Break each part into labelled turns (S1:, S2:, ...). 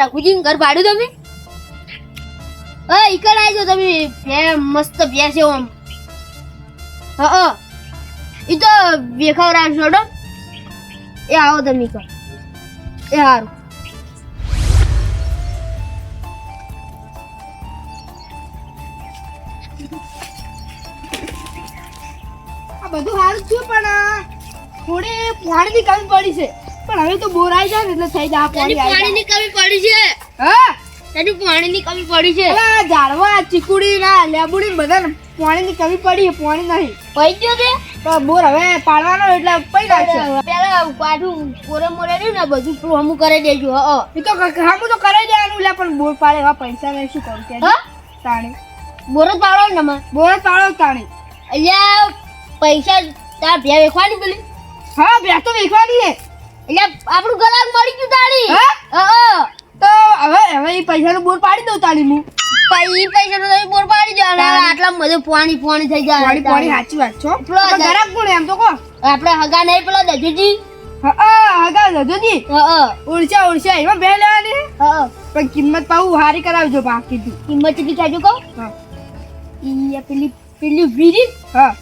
S1: રઘુજી ઘર ભાડ્યું તમે? હા ઈકડ આવજો તમે ભે મસ્ત ભે છે ઓમ. હા ઈ તો ડો એ આવો તમે કહો એ સારું
S2: આ બધું સારું છે પણ થોડી પાણીની કમી પડી છે. પણ હવે તો બોર આવી જાય એટલે થઈ જાય પાણી
S1: પાણીની કમી પડી છે?
S2: જાય. હા?
S1: તને પાણીની કમી પડી છે?
S2: પેલા ઝાડવા ચીકુડી ના લેબુડી બધા પાણીની કમી પડી છે પાણી નહીં.
S1: પડી ગયો તે
S2: તો બોર હવે પાડવાનો એટલે પડી નાખશે
S1: પેલા પાછું કોરે મોરે રહ્યું ને બધું હમું કરી દેજો હ
S2: એ તો હમું તો કરાઈ દેવાનું લે પણ બોર પાડે એવા પૈસા નહીં શું કરું કે?
S1: હા?
S2: તાણી.
S1: બોરો પાડો ને માં
S2: બોરો પાડો તાણી
S1: એટલે પૈસા તાર ભ્યા વેખવાની પેલી?
S2: હા બે તો વેખવાની છે.
S1: એટલે આપણું ગલાક મળી ગયું તાળી
S2: હા?
S1: હા
S2: તો હવે હવે એ પૈસાનું બોર પાડી દઉં તાળી હું.
S1: પૈ પૈસા તો તમે બોર પાડી દો અને આટલા બધું પાણી પાણી થઈ જાય
S2: પાણી પાણી સાચી વાત છો ગરાક કોણ એમ તો કો
S1: આપણે હગા નહીં પેલા દજુજી
S2: હા હા હગા જજોજી
S1: હા
S2: ઉડશા ઉડશા એમાં બે લેવાની?
S1: હા
S2: પણ કિંમત પાછું હારી કરાવજો બાકી
S1: કિંમત કેટલી થાય કહો.
S2: હા.
S1: ઈ પેલી પેલી વીરી
S2: હા.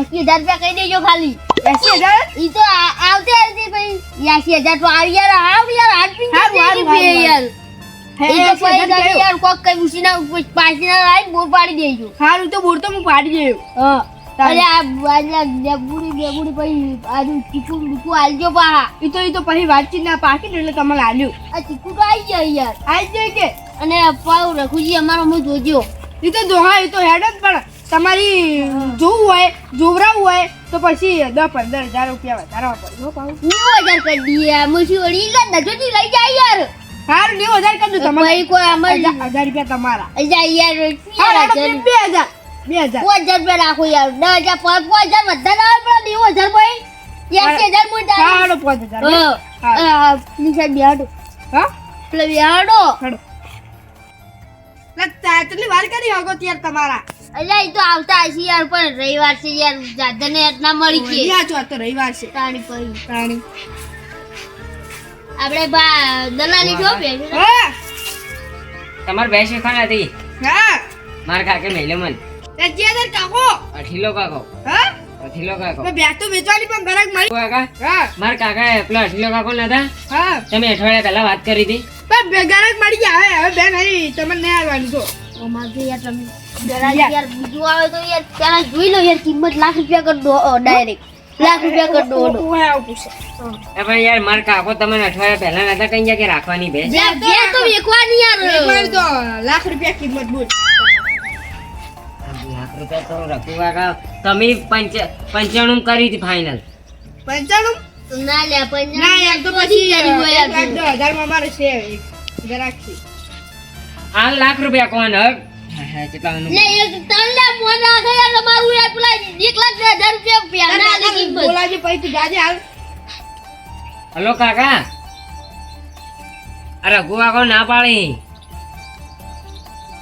S1: એસી હજાર રૂપિયા કહી દેજો ખાલી.
S2: એસી હજાર?
S1: ઈ તો આવતે આવતે ભાઈ. એસી હજાર તો આવી યાર આવ યાર પી
S2: હારું,
S1: યાર. ઈ તો
S2: કયો?
S1: યાર કોક કઈ ઉસીના પાસીના લાઈ બોર પાડી દેજો.
S2: હારું તો બોર તો હું પાડી દેયો
S1: હા. અરે આ આજલા લેબુડી લેબુડી પછી આજુ ચીકુ બીકુ આલજો પાહા.
S2: એ તો એ તો પછી વાતચીત ના પાકી ને એટલે તમને આલ્યું.
S1: આ ચીકુ તો આવી જાય યાર.
S2: આઈ જાય કે?
S1: અને પાવ રખુજી અમારો હું જોજો.
S2: એ તો દોહા એ તો હેડ જ પણ તમારી જોવું હોય જોવરાવું હોય તો પછી દસ પંદર હજાર રૂપિયા વધારવા પડે. હો.
S1: નેવું હજાર કરી દઈએ મુશી વળી લે નજોજી લઈ જાય યાર.
S2: હાર નેવું હજાર કરી દઉં તમારે.
S1: ભાઈ કોઈ આમાં
S2: હજાર હજાર રૂપિયા તમારા.
S1: જાય યાર હજાર.
S2: બે હજાર બે હજાર
S1: પાંચ હજાર રૂપિયા રાખો યાર. દસ હજાર પાંચ પાંચ હજાર વધારે આવે પેલા નેવું હજાર ભાઈ. યાર હજાર મૂળ
S2: હા
S1: તારી.
S2: પાંચ હજાર
S1: હા. સાઈડ બેહાડો.
S2: હા?
S1: એટલે બેહાડો.
S2: હાલો. કેટલી વાર કરી હગો ત્યાર તમારા?
S1: અલ્યા એ તો આવતા હશે યાર પણ રવિવાર છે યાર દાદાને ના મળી છે.
S2: આ જો, તો રવિવાર છે.
S1: તાણી પડી.
S2: તાણી.
S1: આપણે બા દલાલી જો ભેગી
S2: હા?
S3: તમાર બે શેખાણ હતી?
S2: હા?
S3: માર કાકે મેલે મન.
S2: તે કાકો.
S3: અઠીલો કાકો.
S2: હા?
S3: અઠીલો કાકો.
S2: બેસ તો વેચવાની પણ મળી.
S3: કાકા
S2: હા?
S3: માર કાકા પેલો અઠીલો કાકો નતા?
S2: હા?
S3: તમે અઠવાડિયા પહેલા વાત કરી હતી.
S2: બે મળી ગયા. હવે હવે બેન નહીં તમે નહીં આવવાનું
S1: છો યાર તમે દલાલી યાર બીજું આવે તો યાર પેલા જોઈ લો યાર કિંમત. લાખ રૂપિયા કરી દો ડાયરેક્ટ લાખ રૂપિયા કરી દો ઓડો.
S2: આવું પૂછે.
S3: પણ યાર માર કાકો તમે અઠવાડિયા પહેલા નતા કઈ ગયા કે રાખવાની બે
S1: જે જે તો વેકવાની યાર.
S2: તો લાખ રૂપિયા કિંમત બોલ.
S3: લાખ રૂપિયા તો રઘુ કાકા. તમે પંચ પંચાણું કરી હતી ફાઇનલ
S2: પંચાણું
S1: ના લે પણ
S2: ના યાર તો પછી હજારમાં અમારે છે છે
S3: આ લાખ રૂપિયા કોણ હક
S2: હાલ.
S3: હલો કાકા. અરે ગુવા કો ના પાડી.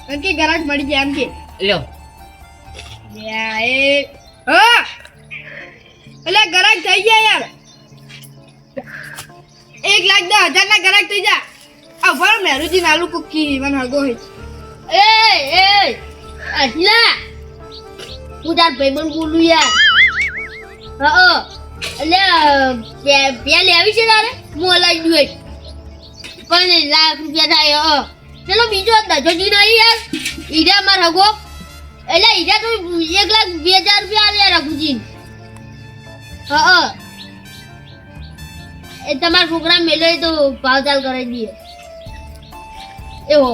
S2: એમ કે ગરાક મળી જાય એમ કે.
S3: લ્યો.
S2: એ હા. એટલે ગરાજ થઈ ગયા યાર. એક લાખ દસ હજાર ના ગરાક થઈ જા. આ ભણ મેરુજી નાલું કુકી, મને હગો હે.
S1: એ એ અટલા હું તાર ભાઈબંધ બોલું યાર. હા એટલે, બે લેવી છે તારે? હું અલાઈ દઉં પણ લાખ રૂપિયા થાય, હા ચલો, બીજો દજોજી નહીં યાર. ઈરા માર હગો. એટલે ઈરા તો એક લાખ બે હજાર રૂપિયા આલે રઘુજી હા. એ તમારા છોકરા મેલે તો ભાવ ચાલ કરાવી દઈએ. એવો.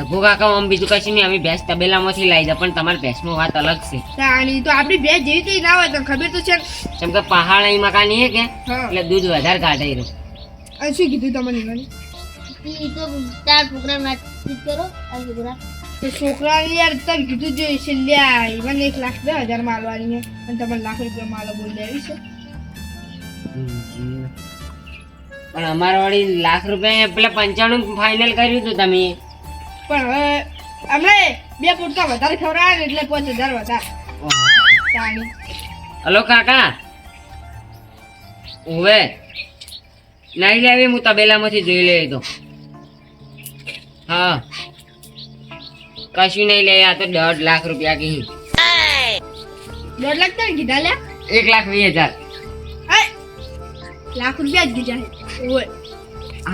S3: રઘુ કાકા આમ બીજું કશું નહીં અમે ભેંસ તબેલામાંથી લાવી દે પણ તમારી ભેંસનો વાત અલગ છે.
S2: તાણી તો આપણી ભેંસ જેવી તેવી ના હોય તને ખબર તો છે.
S3: કેમ કે પહાડ મકાન નહીં કે? એટલે દૂધ વધારે કાઢે રહ્યું
S2: અને શું કીધું તમને
S1: મને તો તાર છોકરા વાતચીત કરો આ છોકરા.
S2: છોકરાને યાર તમે કીધું જો છેલ્લે આ ઈવન એક લાખ દસ હજાર માલવાની અને તમને લાખ રૂપિયા માલો બોલ દેવી છે.
S3: પણ અમારે વળી લાખ રૂપિયા પેલા પંચાણું ફાઇનલ કર્યું હતું તમે.
S2: પણ હવે હમણે બે પૂટકા વધારે ખવડાવે એટલે પાંચ હજાર વધારે.
S3: હલો કાકા. ઓવે નાઈ લેવી હું તબેલામાંથી જોઈ લે તો હા. કશું નહીં લે આ તો દોઢ લાખ રૂપિયા કહી
S2: દોઢ લાખ તો કીધા લે
S3: એક લાખ વીસ હજાર.
S2: લાખ રૂપિયા જ છે ઓય.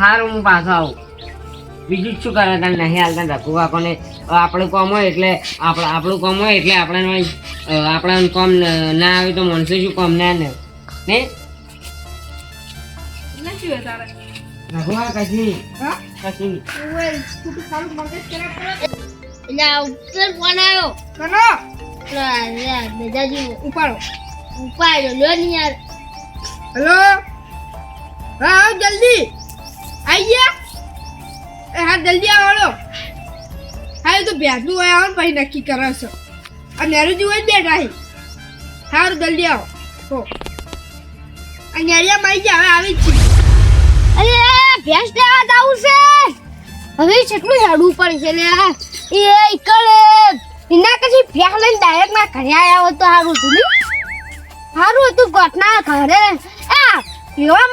S3: હારું હું પાછો આવું. બીજું જ શું કરે તને નહીં હાલતા ધક્કુ કાકોને આપણું કામ હોય એટલે આપણે આપણું કામ હોય એટલે આપણે આપણા કામ ના આવે તો માણસો શું કામ ના ને? ને? ભગવાન કશું? નહીં
S2: હા?
S3: કશું? નહીં
S2: ઓય તું તો સારું મગજ ખરાબ કરે
S1: એટલે ઉપર ફોન આવ્યો.
S2: કનો?
S1: પેલા
S2: ઉપાડો.
S1: ઉપાડ્યો. લ્યો ને યાર.
S2: હેલો? હા જલ્દી. આવી ગયા? હા, જલ્દી આવો હા, એ તો ભેજનું હોય, આવો પછી નક્કી કરો છો. આ નેહરુજી હોય બેઠા છે. સારું જલ્દી આવો. હો. આ નેરિયા મારી ગયા હવે આવી જ છે.
S1: અરે ભેંસ દેવા જાવું છે? હવે કેટલું હેડવું પડશે ને. એ ઈકડે એના પછી ભેંસ લઈને ડાયરેક્ટ ના ઘરે આવ્યા હોત તો સારું હતું સારું હતું ઘટના ઘરે. આ એવા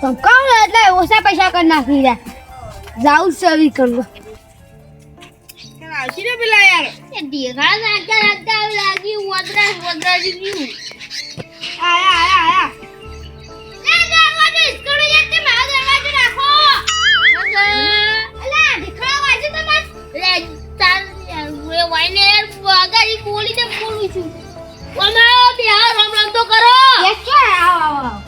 S1: ધમકાવ ને એટલે ઓછા પૈસા કરી નાખી જાવું છે હવે કરવું
S2: આવશે ને પેલા યાર
S1: એ ઢેગા નાખતા નાખતા હવે લાગી વદરા વદરા જેવું
S2: આયા આયા આયા
S1: વાગાડી બોલીને બોલું તો કરો આવો આવો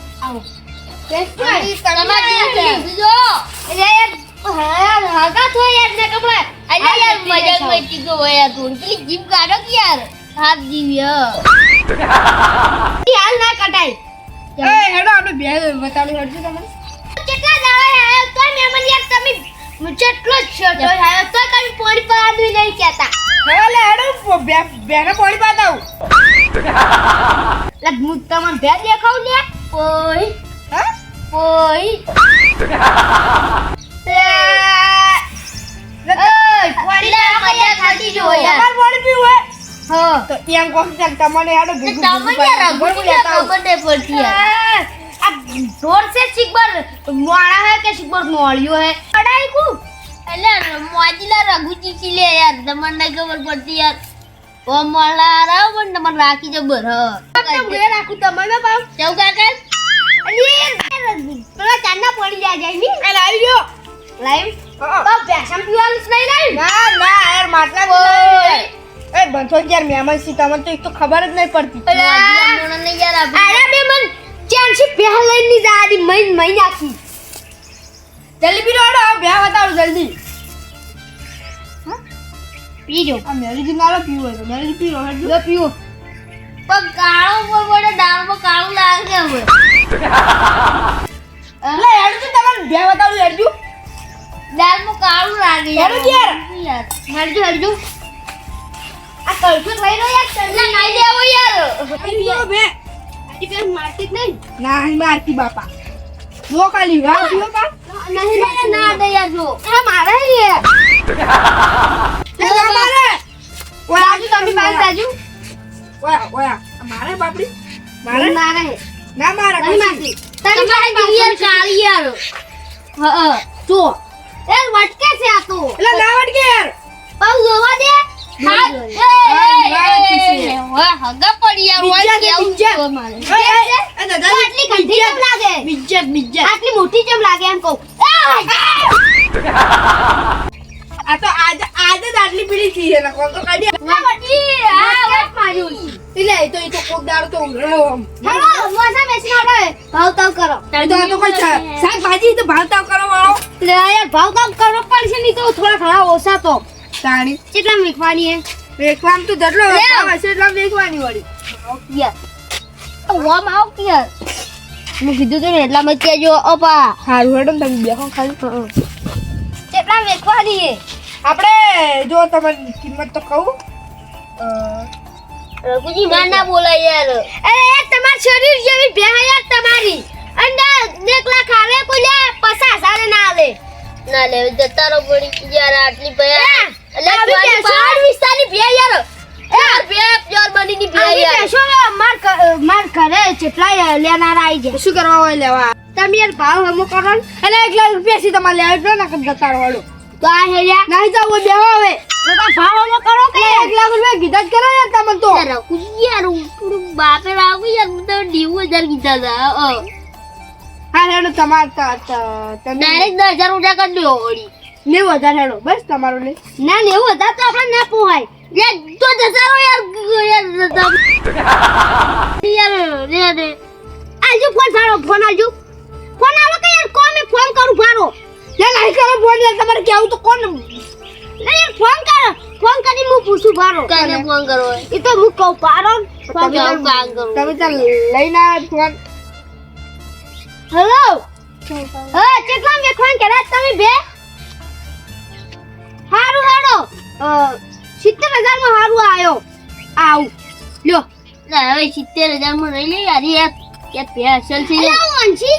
S1: જેટલો છોટો આયો તો કઈ પોણી પાડું નહીં કહેતા.
S2: હવે હેડો બે- બેને પાણી પાતાવું
S1: લે હું તમને ભે દેખાવ લે. ઓય.
S2: હા? તમને
S1: રાખી જબર
S2: રાખું તમને પાવ
S1: ચૌ કાકા પેલા ચાંદા પડી. જાય જાય ની
S2: એ લાવી ગયો
S1: લાઈવ તો બેસમ પીવાનું નહીં લાઈવ
S2: ના ના યાર માટલા જ એ બંધો યાર મહેમાન સી તમને તો. એક તો ખબર જ નહીં પડતી
S1: અરે બે મન ચાંસી પહેલ લઈને જાડી મઈન મઈ આખી
S2: જલ્દી રોડો આ બે બતાવો જલ્દી
S1: પીજો
S2: આ મેરીજી નાલો પીવો હોય તો મેરીજી પીલો હેડજો
S1: લો પીવો. પણ કાળો પર પડે દાળમાં કાળું લાગે હવે
S2: એટલે હેડજો તમને બે બતાવું હેડજો
S1: દાળમાં કાળું લાગે
S2: હેડો યાર.
S1: યાર હેડજો હેડજો આ કલસો થઈ રહ્યો યાર ચલ્લા નાઈ દેવો યાર
S2: પીવો બે
S1: ઈ મારતી જ નહીં
S2: ના મારતી બાપા જો ખાલી વાહ પીવો કા
S1: નહીં નહીં ના દે યાર જો આ મારે યાર
S2: લે ના મારે ઓય
S1: રાજુ તમે બાર રાજુ
S2: ઓય ઓય મારે બાપડી? મારે?
S1: મારે મારે.
S2: ના મારે
S1: નહીં. મારતી તમારે દિયર કાળી યાર. હા જો. એ વટકે છે આ તો.
S2: એટલે ના વટકે યાર.
S1: પાઉ જોવા દે. મારે. આટલી મોટી કેમ લાગે એમ કહું.
S2: આ તો આજે આજે જ આટલી પીડી થઈ છે ને કોણ તો કાઢી
S1: બટી આ વાત માર્યું
S2: એટલે એ તો એ તો કોક દાડો તો ઉઘરાવો આમ.
S1: હાલો મોસા બેસી આપણે ભાવ તાવ કરો.
S2: તો આ તો કોઈ શાકભાજી તો ભાવતાવ કરો વાળો
S1: લે યાર ભાવ તાવ કરવો પડશે નહીં તો થોડા ઘણા ઓછા તો.
S2: તાણી.
S1: કેટલા મીઠવાની હે
S2: વેચવાનું તો જેટલો. ભાવ હશે એટલા વેચવાની વળી.
S1: યાર. ઓમ આવ યાર. મેં કીધું તું એટલા મત કેજો ઓપા
S2: સારું હેડો તમે ખાલી.
S1: કેટલા વેચવાની હે
S2: આપણે જો તમને કિંમત તો કહું.
S1: રઘુજી માં ના બોલાય યાર. અરે યાર તમાર શરીર જેવી ભેહ યાર તમારી. અંડા એક લાખ આવે કોઈ પચાસ હાલે ના આવે. ના લે જતા રહો પડી યાર આટલી ભયા એટલે
S2: આવી
S1: વિસ્તારની ભયા યાર. યાર ભયા પ્યોર બનીની ભયા યાર.
S2: માર માર ઘરે જેટલા લેનારા આવી જાય શું કરવા હોય લેવા? તમે યાર ભાવ હમો કરો ને. એટલે એક લાખ રૂપિયા થી તમારે લેવા એટલો ના જતા રહો તો આ હેડ્યા નહીં જાવ બેહો હવે. તો તાર ભાવ હમો કરો કે એક લાખ રૂપિયા કીધા જ કરો યાર તમે તો.
S1: યાર રાખું યાર થોડું બાપે રાખું યાર તો નેવું હજાર કીધા હતા અ.
S2: હા. હેડો તમાર ત- ત- તમે
S1: ડાયરેક્ટ દસ હજાર રૂપિયા કરી દો ઓડી
S2: નેવું હજાર હેડો બસ તમારું લે.
S1: ના નેવું હજાર તો આપણે ના પોહાય. યાર તો રહો યાર યાર. યાર આલજો ફોન ફાડો ફોન આજુ ફોન આવો કે યાર કોમે ફોન કરું ફાડો.
S2: લે નહીં કરો ફોન યાર તમારે કેવું તો કોણ?
S1: લે ફોન કર ફોન કરી હું પૂછું ફાડો કને ફોન કરો એ તો હું કહું પાડો
S2: તમે
S1: કરું કામ
S2: તમે ચાલ લઈને આવ્યા ફોન.
S1: હેલો હા કેટલા મે ફોન કર્યા તમે બે? હારું હાડો સિત્તેર હજારમાં હારું આયો. આવું. લ્યો. ના હવે સિત્તેર હજારમાં નહીં લે યાર યાર યાર પેશલ છે. યાર વંશી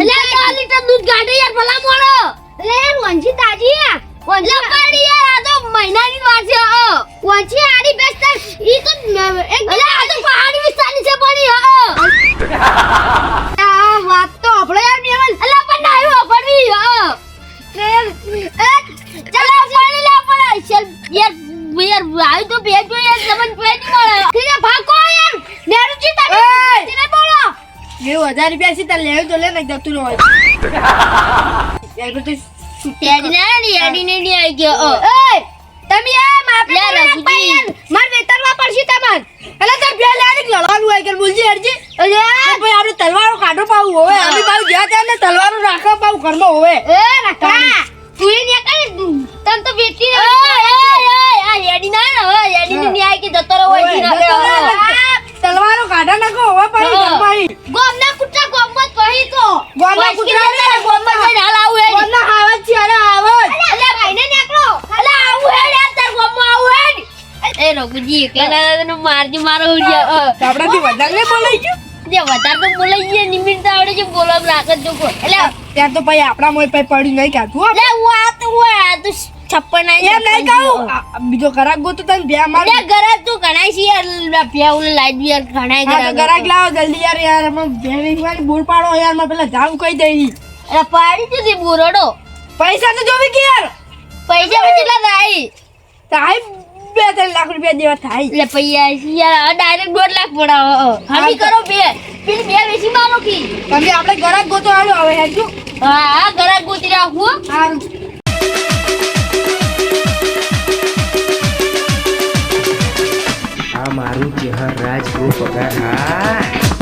S1: એટલે ચાર લીટર દૂધ કાઢે યાર ભલા મોડો. એટલે વંજી તાજી આ વંશી પાડી યાર આ તો મહિનાની વાત છે અ વંશી આડી બેસ્ટ ઈ તો એક આ તો પહાડી વિસ્તારની છે પડી અ
S2: આ વાત તો આપણે યાર મેમન
S1: અલા પણ ના આવ્યો પડવી હા. ચલો પાણી લે પણ ચલ યાર યાર આવી તો બે જો યાર તમને પેટી મળે. ઠીક ભાગો યાર નેરુજી તમે! બોલો.
S2: નેવું હજાર રૂપિયા છે તાર લેવું તો લે નહીં જતું ન હોય યાર બધું
S1: તેજ ને ની એડી ને ની આવી ગયો
S2: એય તમે આ માપે
S1: લે રઘુજી.
S2: માર વેતરવા પડશે તમાર એટલે તાર બે લારી લડવાનું હોય કે બોલજી હરજી અરે ભાઈ આપણે તલવારો કાઢો પાવું હોય અમે પાવું ગયા ત્યાં ને તલવારો રાખો પાવું ઘરમાં હોય
S1: એ રકા તું એ ને કઈ તન તો બેટી એ એ એ આ એડી ના ને હવે એડી ને ની આવી કે જતો રહો હોય જી ના
S2: તલવારો કાઢા નાખો હવે પાડી
S1: હેડ એકલા તને મારજી મારો
S2: આપણાથી વધારે નહીં બોલાઈ ગયું
S1: જે વધારે તો બોલાઈ ગયા નિમિત્ત આવડે છે બોલવા રાખત જો એટલે
S2: ત્યાં તો ભાઈ આપણા મોય ભાઈ પડી નહીં કાઢું હો.
S1: હું આ તો હું આ તો છપ્પન આઈ
S2: એમ નહીં કહું? આ- આ બીજો ગરાક ગોતો તને બે માર.
S1: અલે ઘરે તું ઘણાય છે યાર પ્યાઉલ લાઈટ યાર ઘણાય
S2: હા ગરાક લાવો જલ્દી યાર યાર અમે બૂર પાડો યારમાં પેલા જામ કહી દઈ
S1: અરે પાડી તો તે બોરડો
S2: પૈસા તો જોવી કે યાર?
S1: પૈસા કેટલા થાય?
S2: થાય બે ત્રણ લાખ રૂપિયા જેવા થાય.
S1: એટલે પૈયા યાર ડાયરેક્ટ દોઢ લાખ પડાવો હમી કરો બે. પેલી બે વેચી મારો કી
S2: તમે આપણે ગરાક ગોતો આવે હવે હેડજો.
S1: હા હા ગરાક ગોતી રાખું
S2: હારું
S4: આ મારું ચહેર રાજ ગો પગાર હા.